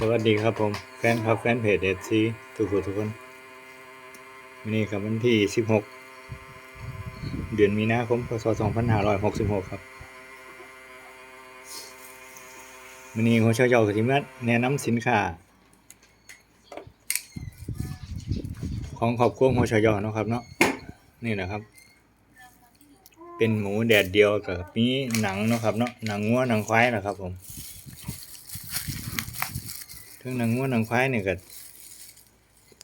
สวัสดีครับผมแฟนครับแฟนเพจเอซีทุกคนทุกคนวันนี้ครับวันที่ 16 เดือนมีนาคมพศ2566 ครับวันนี้หัวเชาเจ้ากับทีมงาแนะนำสินค้า ของขอบครัวหัวชาเจ้าเนาะครับเนาะนี่นะครับ เป็นหมูแดดเดียวกับมีหนังเนาะครับเนาะหนังงัวหนังควายนะครับผม ทั้งหนังงัวหนังควายเนี่ยก็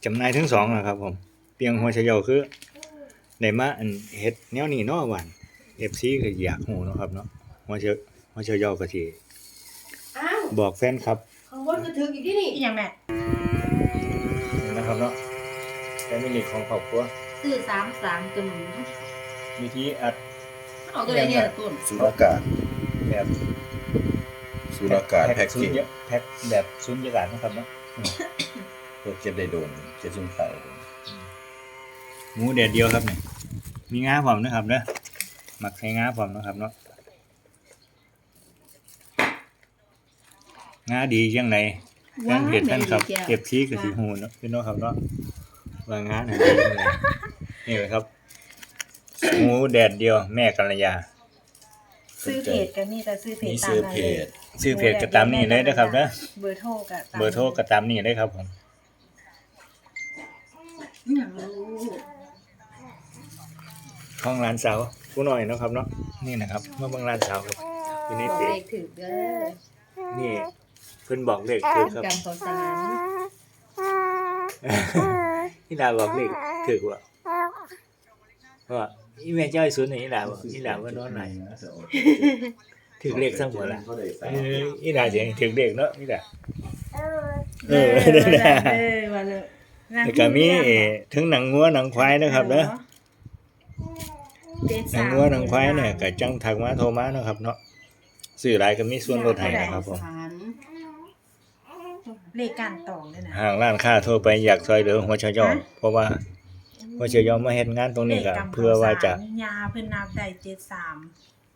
จำหน่ายทั้งสองนะครับผมเพียงหัวเฉยาคือได้มาอันเฮ็ดแนวนี้เนาะหวาน FC ก็อยากฮู้เนาะครับเนาะหัวเฉยหัวเฉยาก็สิอ้าวบอกแฟนครับข้างบนก็ถึงอีกที่นี่อีหยังแม่นะครับเนาะแฟมิลี่ของครอบครัวซื้อสามสามตัวหนูวิธีอัดเอาตัวไหนเนี่ยต้นสุรากาศแบบ สุรากาศแพ็กสุเกญจญะแพ็คแบบสุญญากาศนะครับเนาะเพื่อเก็บได้โดนเก็บชิ้นขายหมูแดดเดียวครับนี่มีงาพร้อมนะครับเด้อหมักใส่งาพร้อมนะครับเนาะงาดีจังไดแฟนเพจแฟนครับเก็บชี้กับสีหูเนาะพี่น้องครับเนาะวางงานอะไรนี่เลยครับหมูแดดเดียวแม่กัลยา ซื้อเพจกันนี่แต่ซื้อเพจมีตามซื้อนั้นเพเลยจ ชื่อเพจก็ตามนี่เลยนะครับนะเบอร์โทรกับตามเบอร์โทรก็ตามนี่เลยครับผมอหย่างรู้ห้องร้านสาวผู้น้อยเนาะครับเนาะนี่นะครับเมื่อบางร้านสาวครับอยู่ในบอกเพเลจขถึงเด้อนี่เพิ่นบอกเลขถูกครับ กำเขาสารนี่ดาบอกเลขถูกว่าว่าอีแม่เจ้าไอ้สุนนี่ดาบอกอีดาว่านอนไหน ถูกเลขทั้งหมดละเอออีดาเสียงถูกเลขเนาะอีดาเออนั่นแหละเออว่าเลยแล้วก็มีเอ่อทั้งหนังงัวหนังควายนะครับเนาะเจ็ดหนัสางมงัวหนังควายเนี่ยก็จังทักมาโทรมาเนาะครับเนาะซื้อหลายก็มีส่วนลดให้นะครับผม เลขการตองด้วยนะห่างร้านค้าโทรไปอยากซอยเหลือหัวชายอเพราะว่าหัวชายอมาเฮ็ดงานตรงนี้ก็ลขกำเพื่อว่าจะข้สรยาเพิ่นนับได้เจ็ดสาม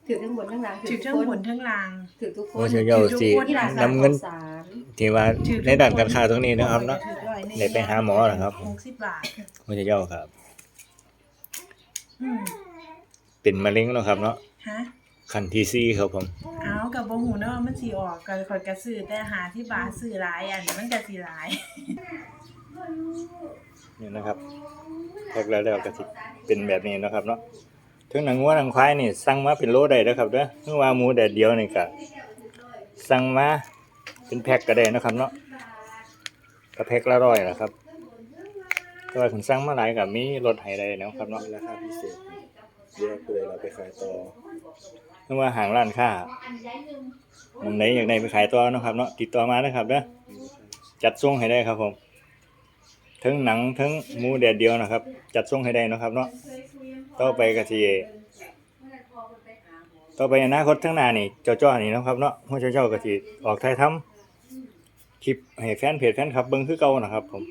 ถือทั้งบนทั้งหลังถือทุทั้กงคนบนทั้งล่างถือทุกคหัวนชายอสิที่ร้านนำเงินสามที่ว่าในด้านการค้าตรงนี้นะครับเนาะถือร้อยนึ่งได้ไปหาหมอเหรอครับหกสิบบาทหัวชายอครับอืมเป็นมะเร็งเนาะครับเนาะฮะขั้นที่สี่ครับผมเอากับบ่หูเนาะว่ามันสิออกก็คอยกระซื้อแต่หาที่บาทซื้อหลายอันมันก็สิหลายนี่นะครับแพ็คแล้วแล้วก็สิเป็นแบบนี้เนาะครับเนาะ ถึงหนังงัวหนังควายนี่สั่งมาเป็นโลได้เด้อครับเด้อเมื่อว่าหมูแดดเดียวนี่ก็สั่งมาเป็นแพ็คก็ได้นะครับเนาะก็แพ็คละร้อยนะครับแต่ว่าคุณสั่งมาหลายก็มีลดให้ได้นะครับเนาะราคาพิเศษแยกเลยเราไปขายต่อเมื่อว่าห่างร้านค้าอันไหนอยากได้ไปขายต่อนะครับเนาะติดต่อมานะครับเด้อจัดส่งให้ได้ครับผม ทั้งหนังทั้งหมูแดดเดียวนะครับ จัดส่งให้ได้นะครับเนาะต่อไปก็สิต่อไปอนาคตข้งหน้านี่เจ้าจ้อนี่นะครับเนาะพวกเจ้าๆก็สิออกถ่ายทำคลิปให้แฟนเพจแฟนคลับเบิ่งคือเก่านะครับ ผม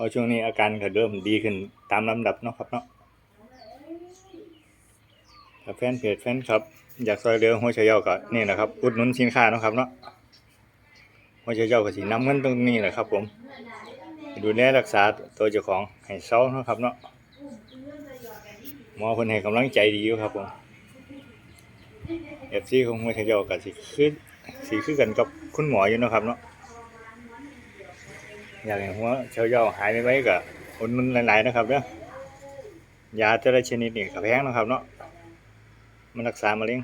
พราะช่วงนี้อาการก็เริ่มดีขึ้นตามลำดับเนาะครับเนาะแฟนเพจแฟนคลับ อยากซอยเหลือหัวเฉยาก็นี่แหละครับอุดหนุนสินค้านะครับเนาะหัวเฉยาก็สิน้ำเงินตรงนี้แหละครับ ผม ดูแลรักษาตัวเจ้าของให้เซาเนาะครับเนาะหมอคนให้กำลังใจดีอยู่ครับผมเอฟซีของหัวเฉยากับสิคือสิคือกันกับคุณหมออยู่นะครับเนาะอยากให้หัวเฉยาหายไปไว้กับคนมันหลายๆนะครับเนาะยาแต่ละชนิดนี่ก็แพงนะครับเนาะมันรักษามะเร็ง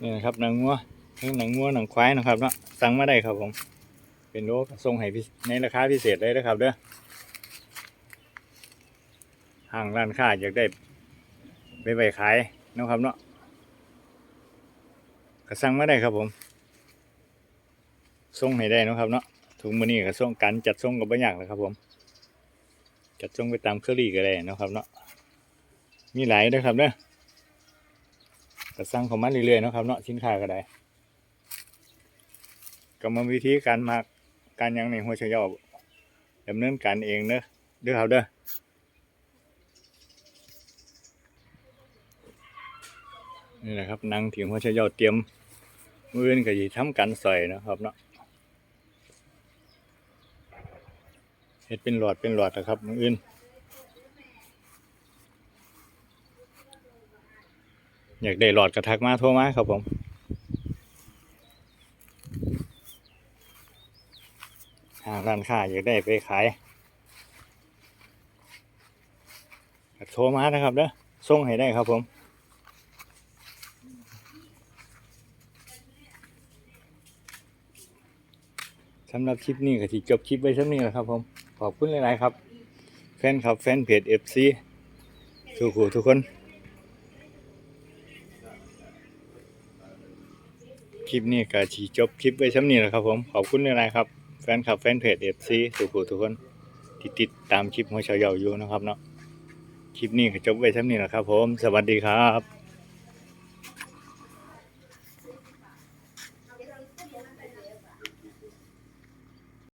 นี่นะครับหนังงัวทั้งหนังงัวหนังควายนะครับเนาะสั่งมาได้ครับผม เป็นโลส่งให้ในราคาพิเศษเลยนะครับเด้อห้างร้านค้าอยากได้ไปไปขายนะครับเนาะก็สั่งมาได้ครับผมส่งให้ได้นะครับเนาะถุงมือนี้ก็ส่งกันจัดส่งกับบางอย่างเลยครับผม จัดส่งไปตามเคอรี่ก็ได้นะครับเนาะมีหลายเด้วยครับเนาะก็สั่งข้ามาเรื่อยๆนะครับเนาะสินค้าก็ได้กรรมวิธีการมา การยังในหัวเชยอดำเนินการเองเด้อเด้อครับเด้อนี่แหละครับนางถึงหัวเชยอเตรียมมืออื่นก็สิทำกันซอยนะครับเนาะเฮ็ดเป็นหลอดเป็นหลอดนะครับมืออื่นอยากได้หลอดกระทักมาโทรมาครับผม หา ร้านค้าอยากได้ไปขายโทรมานะครับเด้อส่งให้ได้ครับผมสำหรับคลิปนี้ก็ที่จบคลิปไว้สักนี้แหละครับผมขอบคุณหลาย ๆ ครับ แฟนคลับแฟนเพจ FC ทุกผู้ทุกคน คลิปนี้ก็ที่จบคลิปไว้สักนี้แหละครับผมขอบคุณหลาย ๆ ครับ แฟนคลับแฟนเพจ FC ทุกผู้ทุกคนที่ติดตามคลิปของชาวเยาอยู่นะครับเนาะคลิปนี้จบไว้สักนี้นะครับผม สวัสดีครับ